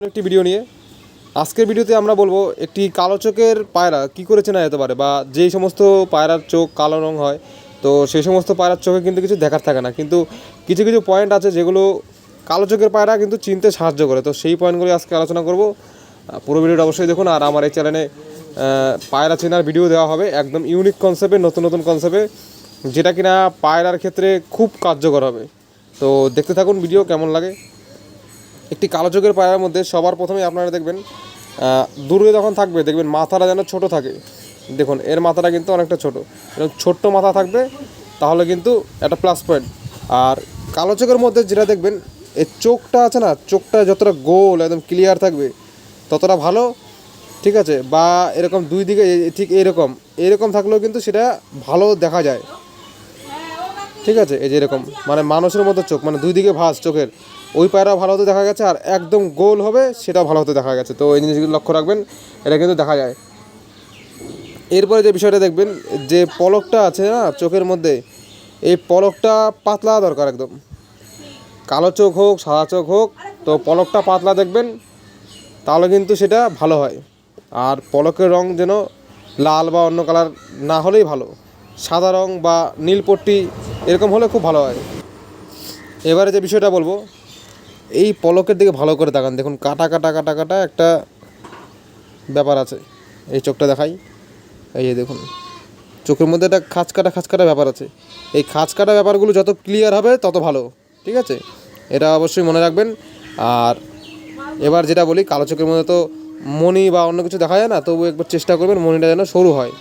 একটি ভিডিও নিয়ে। আজকের ভিডিওতে আমরা বলব, একটি কালো চোখের পায়রা কি করে চেনা যেতে পারে বা যেই সমস্ত পায়রার চোখ কালো রং হয়, তো সেই সমস্ত পায়রার চোখে কিন্তু কিছু দেখার থাকে না। কিন্তু কিছু কিছু পয়েন্ট আছে যেগুলো কালো চোখের পায়রা কিন্তু চিনতে সাহায্য করে। তো সেই পয়েন্টগুলি আজকে আলোচনা করব। পুরো ভিডিওটা অবশ্যই দেখুন। আর আমার এই চ্যানেলে পায়রা চেনার ভিডিও দেওয়া হবে একদম ইউনিক কনসেপ্টে নতুন নতুন কনসেপ্টে যেটা কিনা পায়রার ক্ষেত্রে খুব কার্যকর হবে। তো দেখতে থাকুন ভিডিও কেমন লাগে। একটি কালো চোখের পায়রার মধ্যে সবার প্রথমে আপনারা দেখবেন দূরে যখন থাকবে, দেখবেন মাথাটা যেন ছোট থাকে। দেখুন, এর মাথাটা কিন্তু অনেকটা ছোট। এরকম ছোট্ট মাথা থাকবে, তাহলে কিন্তু একটা প্লাস পয়েন্ট আর কালো চোখের মধ্যে যেটা দেখবেন, এই চোখটা আছে না, চোখটা যতটা গোল, একদম ক্লিয়ার থাকবে, ততটা ভালো, ঠিক আছে? বা এরকম দুই দিকে ঠিক এরকম। এরকম থাকলেও কিন্তু সেটা ভালো দেখা যায়। ঠিক আছে, এই যে এরকম মানে মানুষের মতো চোখ মানে দুই দিকে ভাঁজ চোখের। ওই পায়রা ভালো হতে দেখা গেছে, আর একদম গোল হবে সেটা ভালো হতে দেখা গেছে। তো এই জিনিসগুলো লক্ষ্য রাখবেন, এটা কিন্তু দেখা যায়। এরপরে যে বিষয়টা দেখবেন, যে পলকটা আছে না, চোখের মধ্যে, এই পলকটা পাতলা দরকার একদম। কালো চোখ হোক, সাদা চোখ হোক, তো পলকটা পাতলা দেখবেন, তাহলে কিন্তু সেটা ভালো হয়। আর পলকের রং যেন লাল বা অন্য কালার না হলেই ভালো। সাদা রং বা নীল পট্টি এরকম হলে খুব ভালো হয়। এবারে যে বিষয়টা বলব, এই পলকের দিকে ভালো করে তাকান। দেখুন, কাটা কাটা কাটা কাটা একটা ব্যাপার আছে। এই চোখটা দেখাই। এই যে দেখুন, চোখের মধ্যে একটা খাঁচ কাটা খাঁচ কাটা ব্যাপার আছে। এই খাঁচ কাটা ব্যাপারগুলো যত ক্লিয়ার হবে, তত ভালো। ঠিক আছে? এটা অবশ্যই মনে রাখবেন। আর এবার যেটা বলি, কালো চোখের মধ্যে তো মণি বা অন্য কিছু দেখা যায় না, তবু একবার চেষ্টা করবেন মণিটা যেন সরু হয়।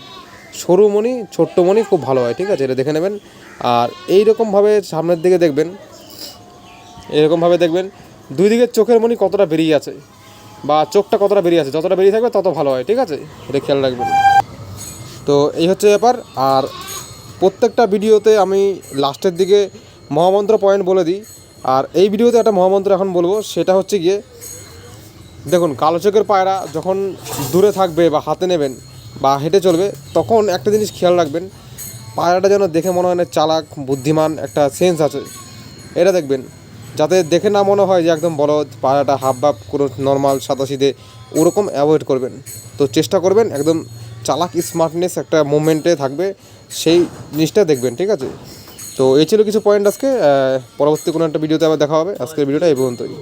সরু মণি ছোট্ট মণি খুব ভালো হয়, ঠিক আছে? এটা দেখে নেবেন। আর এই রকমভাবে সামনের দিকে দেখবেন এরকমভাবে দেখবেন, দুই দিকের চোখের মণি কতটা বেরিয়ে আছে বা চোখটা কতটা বেরিয়ে আছে, যতটা বেরিয়ে থাকবে তত ভালো হয়, ঠিক আছে? এটা খেয়াল রাখবেন। তো এই হচ্ছে ব্যাপার, আর প্রত্যেকটা ভিডিওতে আমি লাস্টের দিকে মহামন্ত্র পয়েন্ট বলে দিই। আর এই ভিডিওতে একটা মহামন্ত্র এখন বলব, সেটা হচ্ছে গিয়ে, দেখুন, কালো চোখের পায়রা যখন দূরে থাকবে বা হাতে নেবেন বা হেঁটে চলবে, তখন একটা জিনিস খেয়াল রাখবেন, পায়রাটা যেন দেখে মনে হয় না চালাক, বুদ্ধিমান একটা সেন্স আছে। এটা দেখবেন, যাতে দেখে না মনে হয় যে একদম বলদ, পায়রাটা হাফ বাপ কোনো নর্মাল সাদাসিধে, ওরকম অ্যাভয়েড করবেন। তো চেষ্টা করবেন, একদম চালাক স্মার্টনেস একটা মুভমেন্টে থাকবে, সেই জিনিসটা দেখবেন, ঠিক আছে? তো এই ছিল কিছু পয়েন্ট আজকে পরবর্তী কোনো একটা ভিডিওতে আবার দেখা হবে। আজকের ভিডিওটা এই পর্যন্তই।